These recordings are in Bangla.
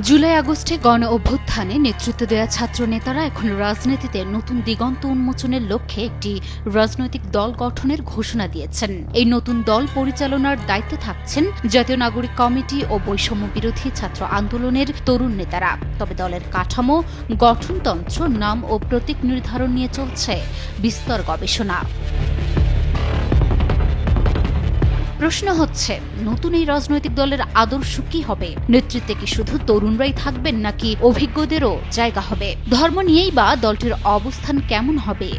জুলাই আগস্টে গণ অভ্যুত্থানে নেতৃত্ব দেওয়া ছাত্র নেতারা এখন রাজনীতিতে নতুন দিগন্ত উন্মোচনের লক্ষ্যে একটি রাজনৈতিক দল গঠনের ঘোষণা দিয়েছেন। এই নতুন দল পরিচালনার দায়িত্বে থাকছেন জাতীয় নাগরিক কমিটি ও বৈষম্য বিরোধী ছাত্র আন্দোলনের তরুণ নেতারা। তবে দলের কাঠামো, গঠনতন্ত্র, নাম ও প্রতীক নির্ধারণ নিয়ে চলছে বিস্তর গবেষণা। প্রশ্ন হচ্ছে, নতুন এই রাজনৈতিক দলের আদর্শ কি হবে? নেতৃত্বে কি শুধু তরুণরাই থাকবেন নাকি অভিজ্ঞদেরও জায়গা হবে? ধর্ম নিয়েই বা দলটির অবস্থান কেমন হবে?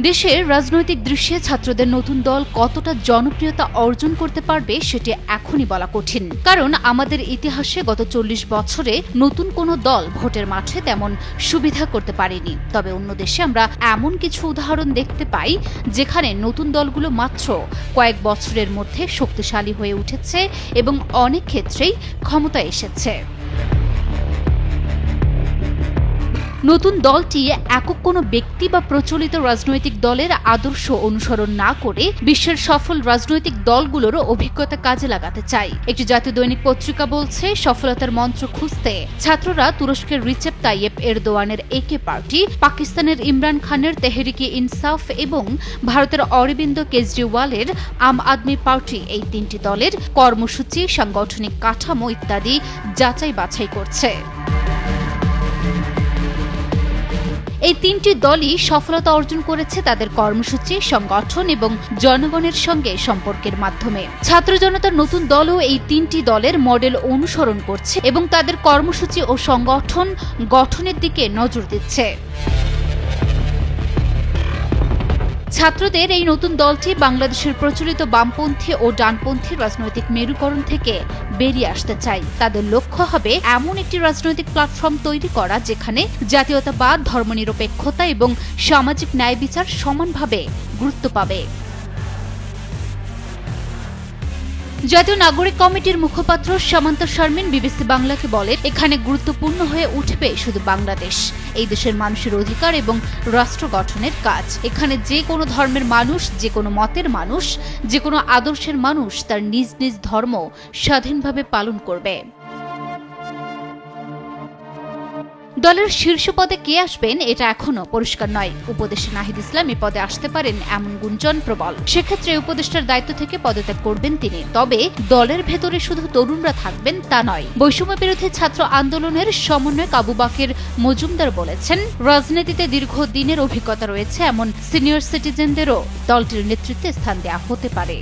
দেশের রাজনৈতিক দৃশ্যে ছাত্রদের নতুন দল কতটা জনপ্রিয়তা অর্জন করতে পারবে সেটি এখনই বলা কঠিন। কারণ আমাদের ইতিহাসে গত চল্লিশ বছরে নতুন কোনো দল ভোটের মাঠে তেমন সুবিধা করতে পারেনি। তবে অন্য দেশে আমরা এমন কিছু উদাহরণ দেখতে পাই, যেখানে নতুন দলগুলো মাত্র কয়েক বছরের মধ্যে শক্তিশালী হয়ে উঠেছে এবং অনেক ক্ষেত্রেই ক্ষমতায় এসেছে। নতুন দলটি একক কোনো ব্যক্তি বা প্রচলিত রাজনৈতিক দলের আদর্শ অনুসরণ না করে বিশ্বের সফল রাজনৈতিক দলগুলোরও অভিজ্ঞতা কাজে লাগাতে চায়। একটি জাতীয় দৈনিক পত্রিকা বলছে, সফলতার মন্ত্র খুঁজতে ছাত্ররা তুরস্কের রিচেপ তাইয়েব এরদোয়ানের একে পার্টি, পাকিস্তানের ইমরান খানের তেহরিকি ইনসাফ এবং ভারতের অরবিন্দ কেজরিওয়ালের আম আদমি পার্টি এই তিনটি দলের কর্মসূচি, সাংগঠনিক কাঠামো ইত্যাদি যাচাই বাছাই করছে। এই তিনটি দলই সফলতা অর্জন করেছে তাদের কর্মসূচি, সংগঠন এবং জনগণের সঙ্গে সম্পর্কের মাধ্যমে। ছাত্র জনতার নতুন দলও এই তিনটি দলের মডেল অনুসরণ করছে এবং তাদের কর্মসূচি ও সংগঠন গঠনের দিকে নজর দিচ্ছে। ছাত্রদের এই নতুন দলটি বাংলাদেশের প্রচলিত বামপন্থী ও ডানপন্থী রাজনৈতিক মেরুকরণ থেকে বেরিয়ে আসতে চায়। তাদের লক্ষ্য হবে এমন একটি রাজনৈতিক প্ল্যাটফর্ম তৈরি করা, যেখানে জাতীয়তাবাদ, ধর্মনিরপেক্ষতা এবং সামাজিক ন্যায় বিচার সমানভাবে গুরুত্ব পাবে। জাতীয় নাগরিক কমিটির মুখপাত্র সামান্ত শর্মিন বিবিসি বাংলাকে বলেন এখানে গুরুত্বপূর্ণ হয়ে উঠবে শুধু বাংলাদেশ। এই দেশের মানুষের অধিকার এবং রাষ্ট্র গঠনের কাজ। এখানে যে কোনো ধর্মের মানুষ, যে কোনো মতের মানুষ, যে কোনো আদর্শের মানুষ তার নিজ নিজ ধর্ম স্বাধীনভাবে পালন করবে। দলের শীর্ষ পদে কে আসবেন এটা এখনও পরিষ্কার নয়। উপদেষ্টা নাহিদ ইসলাম এ পদে আসতে পারেন এমন গুঞ্জন প্রবল। সেক্ষেত্রে উপদেষ্টার দায়িত্ব থেকে পদত্যাগ করবেন তিনি। তবে দলের ভেতরে শুধু তরুণরা থাকবেন তা নয়। বৈষম্য বিরোধী ছাত্র আন্দোলনের সমন্বয়ক আবু বাকের মজুমদার বলেছেন, রাজনীতিতে দীর্ঘ দিনের অভিজ্ঞতা রয়েছে, এমন সিনিয়র সিটিজেনদেরও দলটির নেতৃত্বে স্থান দেওয়া হতে পারে।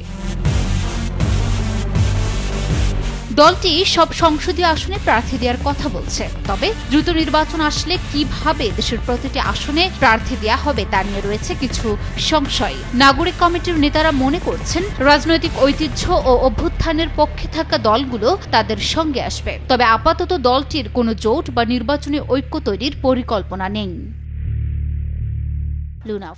দলটি সব সংসদীয় আসনে প্রার্থী দেওয়ার কথা বলছে। তবে দ্রুত নির্বাচন আসলে কীভাবে দেশের প্রতিটি আসনে প্রার্থী দেওয়া হবে তা নিয়ে রয়েছে কিছু সংশয়। নাগরিক কমিটির নেতারা মনে করছেন, রাজনৈতিক ঐতিহ্য ও অভ্যুত্থানের পক্ষে থাকা দলগুলো তাদের সঙ্গে আসবে। তবে আপাতত দলটির কোনো জোট বা নির্বাচনী ঐক্য তৈরির পরিকল্পনা নেই। লুনা